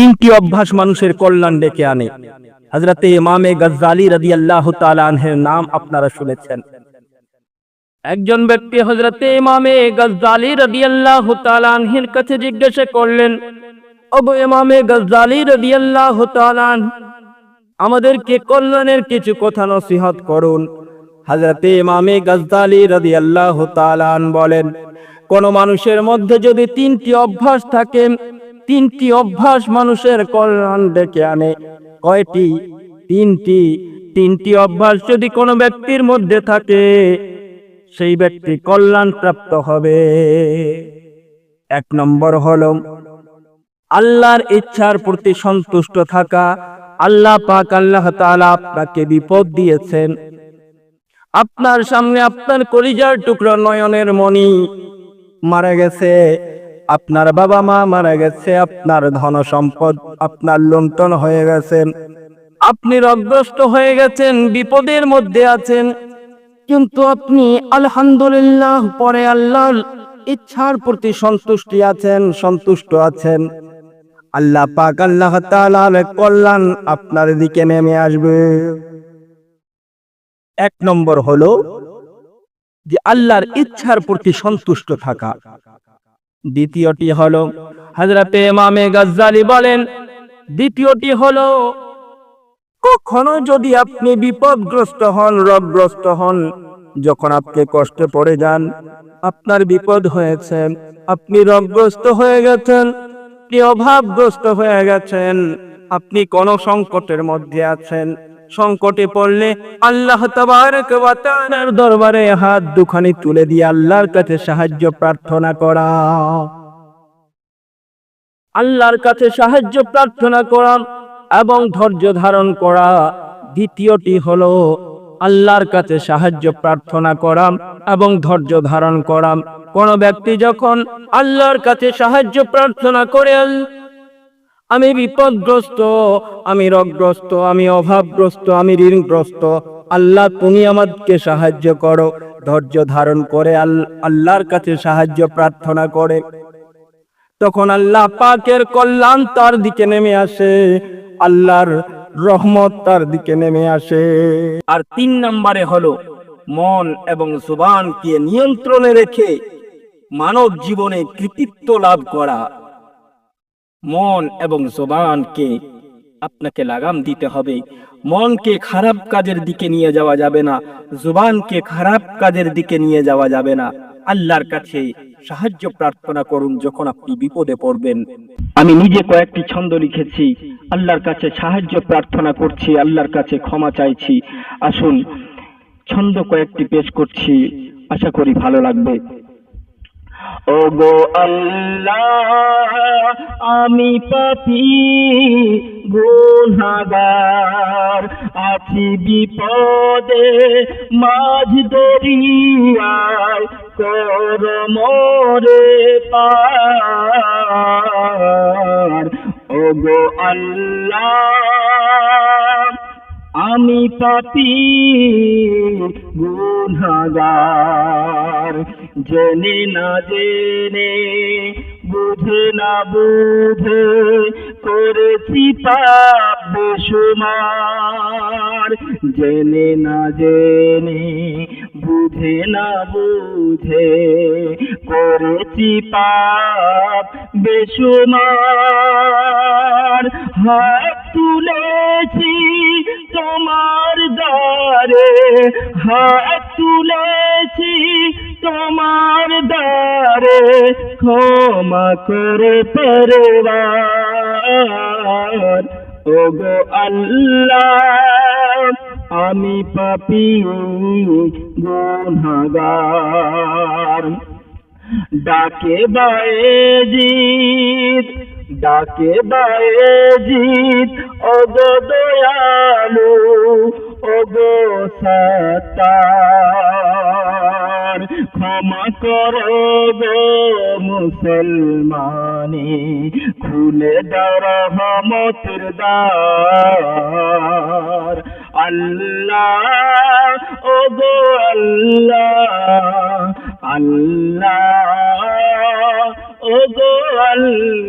তিনটি অভ্যাস মানুষের কল্যাণ ডেকে আনে। হজরতে ইমামে গজ্জালি রাদি আল্লাহ তালাহের নাম আপনারা শুনেছেন। একজন ব্যক্তি হজরতে ইমামে গজ্জালি রাদি আল্লাহ তালাহের কাছে জিজ্ঞাসা করলেন ইমামে রাদি আমাদেরকে কল্যাণের কিছু কথা নসিহত করুন। হজরতে ইমামে গজ্জালি রাদি আল্লাহ বলেন, কোন মানুষের মধ্যে যদি তিনটি অভ্যাস থাকে তিনটি অভ্যাস মানুষের কল্যাণ ডেকে আনে। কয়টি? তিনটি। তিনটি অভ্যাস যদি কোনো ব্যক্তির মধ্যে থাকে, সেই ব্যক্তি কল্যাণ প্রাপ্ত হবে। এক নম্বর হল, আল্লাহর ইচ্ছার প্রতি সন্তুষ্ট থাকা। আল্লাহ পাক আল্লাহ তাআলা আপনাকে বিপদ দিয়েছেন। আপনার সামনে আপনার কলিজার টুকরো নয়নের মণি মারা গেছে। আপনার বাবা মা মারা গেছে, আপনার ধন সম্পদ, আপনার লুণ্ঠন হয়ে গেছেন আপনি রগ্রস্ত হয়ে গেছেন, বিপদের মধ্যে আছেন। কিন্তু আপনি আলহামদুলিল্লাহ, পরে আল্লাহর ইচ্ছার প্রতি সন্তুষ্টি আছেন, সন্তুষ্ট আছেন। আল্লাহ পাক আল্লাহ তাআলার কল্যাণ আপনার দিকে নেমে আসবে। এক নম্বর হলো যে আল্লাহর ইচ্ছার প্রতি সন্তুষ্ট থাকা। দ্বিতীয়টি হলো হযরতে ইমামে গাজ্জালি বলেন, দ্বিতীয়টি হলো, কখনো যদি আপনি বিপদগ্রস্ত হন, রোগগ্রস্ত হন, যখন আপনি কষ্টে পড়ে যান, আপনার বিপদ হয়েছে, আপনি রোগগ্রস্ত হয়ে গেছেন, আপনি অভাবগ্রস্ত হয়ে গেছেন, আপনি কোন সংকটের মধ্যে আছেন সংকটে পড়লে আল্লাহ দরবারে হাত দুখানি তুলে দিয়ে আল্লাহর কাছে সাহায্য প্রার্থনা করা। আল্লাহর কাছে সাহায্য প্রার্থনা করা এবং ধৈর্য ধারণ করা। দ্বিতীয়টি হলো আল্লাহর কাছে সাহায্য প্রার্থনা করা এবং ধৈর্য ধারণ করা। কোন ব্যক্তি যখন আল্লাহর কাছে সাহায্য প্রার্থনা করে আমি বিপদগ্রস্ত, আমি রোগগ্রস্ত, আমি অভাবগ্রস্ত, আমি ঋণগ্রস্ত। আল্লাহ, তুমি আমাকে সাহায্য করো। ধৈর্য ধারণ করে আল্লাহর কাছে সাহায্য প্রার্থনা করে। তখন আল্লাহ পাকের কল্যাণ তার দিকে নেমে আসে, আল্লাহর রহমত তার দিকে নেমে আসে। আর তিন নম্বরে হলো মন এবং জুবানকে নিয়ন্ত্রণে রেখে মানব জীবনে কৃতিত্ব লাভ করা। মন এবং জবানকে আপনাকে লাগাম দিতে হবে। মনকে খারাপ কাজের দিকে নিয়ে যাওয়া যাবে না। জুবানকে খারাপ কাজের দিকে নিয়ে যাওয়া যাবে না। আল্লাহর কাছে সাহায্য প্রার্থনা করুন যখন আপনি বিপদে পড়বেন। আমি নিজে কয়েকটি ছন্দ লিখেছি। আল্লাহর কাছে সাহায্য প্রার্থনা করছি, আল্লাহর কাছে ক্ষমা চাইছি। আসুন, ছন্দ কয়েকটি পেশ করছি। আশা করি ভালো লাগবে। ওগো আল্লাহ, আমি পাপি গুনাগার আছি বিপদে, মাঝ দরিয়ায় কর মরে পার। ওগো আল্লাহ, আমি পাপি গুনাগার জেনে না জেনে, বুঝে না বুঝে করেছি পাপ বেসুমার জেনে না জেনে, বুঝে না বুঝে করেছি পাপ বেসুমার হাত তুলেছি তোমার দ্বারে, হাত তুলেছি তোমার দ্বারে ক্ষমা করে পরবার। ওগো আল্লাহ, আমি পাপি গুনাগার। ডাকে বায়েজিৎ ডাকে বায়েজিৎ ওগো মুসলমানি খুলে দাও দার আল্লাহ ও গো আল্লাহ আল্লাহ ওগো আল্লাহ।